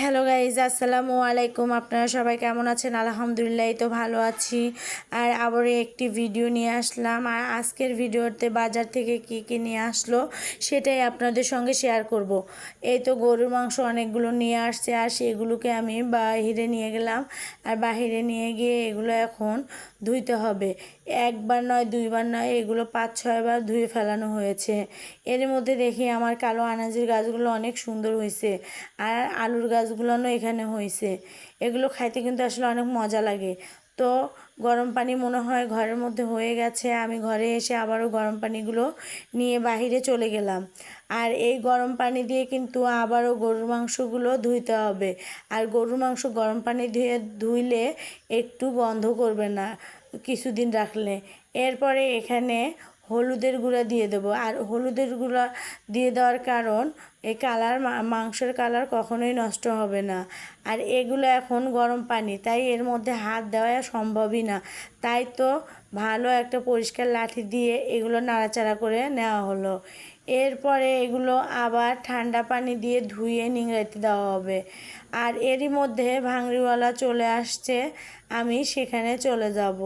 Hello guys, আসসালামু আলাইকুম। আপনারা সবাই কেমন আছেন? আলহামদুলিল্লাহ তো ভালো আছি। আর আবারও একটি ভিডিও নিয়ে আসলাম। আর আজকের ভিডিওতে বাজার থেকে কি কি নিয়ে আসলো সেটাই আপনাদের সঙ্গে শেয়ার করব। এই তো গরুর মাংস অনেকগুলো নিয়ে আসছে, আর সেগুলোকে আমি বাহিরে নিয়ে গেলাম। আর বাহিরে নিয়ে গিয়ে এগুলো এখন ধুইতে হবে। একবার নয়, দুইবার নয়, এগুলো পাঁচ ছয়বার ধুয়ে ফেলানো হয়েছে। এর মধ্যে দেখি আমার কালো আনাজের গাছগুলো অনেক সুন্দর হয়েছে আর আলুর গাছগুলোও এখানে হয়েছে এগুলো খাইতে কিন্তু আসলে অনেক মজা লাগে। তো গরম পানি মনে হয় ঘরের মধ্যে হয়ে গেছে। আমি ঘরে এসে আবারও গরম পানিগুলো নিয়ে বাহিরে চলে গেলাম। আর এই গরম পানি দিয়ে কিন্তু আবারও গরুর মাংসগুলো ধুইতে হবে। আর গরুর মাংস গরম পানি ধুয়ে ধুইলে একটু বন্ধ করবে না, কিছুদিন রাখলে। এরপরে এখানে হলুদের গুঁড়া দিয়ে দেবো। আর হলুদের গুঁড়া দিয়ে দেওয়ার কারণ এই কালার মাংসের কালার কখনোই নষ্ট হবে না। আর এগুলো এখন গরম পানি, তাই এর মধ্যে হাত দেওয়া সম্ভবই না। তাই তো ভালো একটা পরিষ্কার লাঠি দিয়ে এগুলো নাড়াচাড়া করে নেওয়া হলো। এরপরে এগুলো আবার ঠান্ডা পানি দিয়ে ধুয়ে নিংড়াইতে দেওয়া হবে। আর এরই মধ্যে ভাঙড়িওয়ালা চলে আসছে, আমি সেখানে চলে যাব।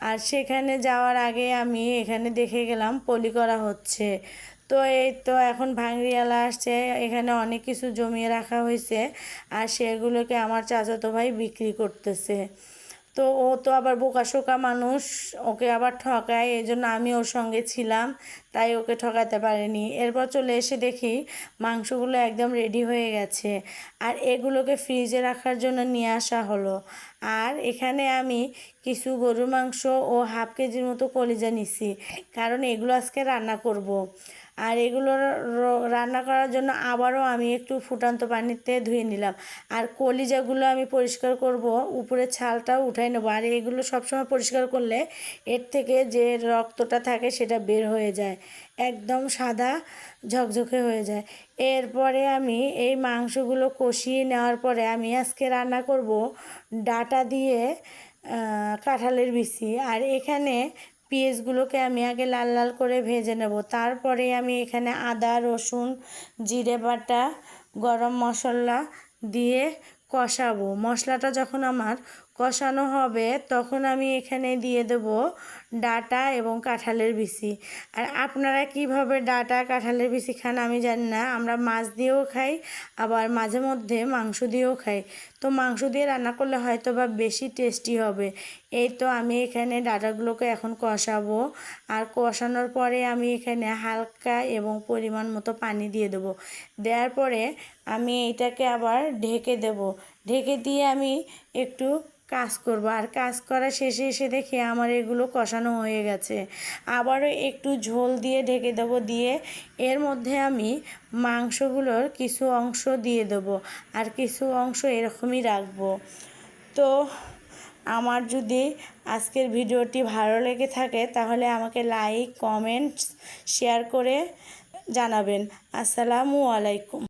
আর সেখানে যাওয়ার আগে আমি এখানে দেখে গেলাম পলি করা হচ্ছে। তো এই তো এখন ভাঙড়িয়ালা আসছে, এখানে অনেক কিছু জমিয়ে রাখা হয়েছে, আর সেগুলোকে আমার চাচাতো ভাই বিক্রি করতেছে। তো ও তো আবার বোকাশোকা মানুষ, ওকে আবার ঠকায় এই জন্য আমি ওর সঙ্গে ছিলাম, তাই ওকে ঠকাতে পারিনি এরপর চলে এসে দেখি মাংসগুলো একদম রেডি হয়ে গেছে, আর এগুলোকে ফ্রিজে রাখার জন্য নিয়ে আসা হলো আর এখানে আমি কিছু গরুর মাংস ও হাফ কেজির মতো কলিজা নিছি, কারণ এগুলো আজকে রান্না করব। আর এগুলো রান্না করার জন্য আবারও আমি একটু ফুটান্ত পানিতে ধুয়ে নিলাম। আর কলিজাগুলো আমি পরিষ্কার করব, উপরে ছালটাও উঠাই নেব। আর এগুলো সবসময় পরিষ্কার করলে এর থেকে যে রক্তটা থাকে সেটা বের হয়ে যায়। একদম সাদা ঝকঝকে হয়ে যায়। এরপরে আমি এই মাংসগুলো কষিয়ে নেওয়ার পরে আমি আজকে রান্না করব ডাটা দিয়ে কাঁঠালের বিচি। আর এখানে পেঁয়াজগুলোকে আমি আগে লাল লাল করে ভেজে নেব। তারপরে আমি এখানে আদা, রসুন, জিরে বাটা, গরম মশলা দিয়ে কষাবো। মশলাটা যখন আমার কষানো হবে, তখন আমি এখানে দিয়ে দেব ডাটা এবং কাঁঠালের বিচি। আর আপনারা কীভাবে ডাটা, কাঁঠালের বিচি খান আমি জানি না, আমরা মাছ দিয়েও খাই, আবার মাঝে মধ্যে মাংস দিয়েও খাই। তো মাংস দিয়ে রান্না করলে হয়তো বা বেশি টেস্টি হবে। এই তো আমি এখানে ডাটাগুলোকে এখন কষাবো। আর কষানোর পরে আমি এখানে হালকা এবং পরিমাণ মতো পানি দিয়ে দেবো। দেওয়ার পরে আমি এইটাকে আবার ঢেকে দেব। ঢেকে দিয়ে আমি একটু কাজ করব। আর কাজ করা শেষে এসে দেখি আমার এগুলো কষানো হয়ে গেছে। আবারও একটু ঝোল দিয়ে ঢেকে দেব। দিয়ে এর মধ্যে আমি মাংসগুলোর কিছু অংশ দিয়ে দেবো। আর কিছু অংশ এরকমই রাখব। তো আমার যদি আজকের ভিডিওটি ভালো লেগে থাকে, তাহলে আমাকে লাইক, কমেন্টস, শেয়ার করে জানাবেন। আসসালামু আলাইকুম।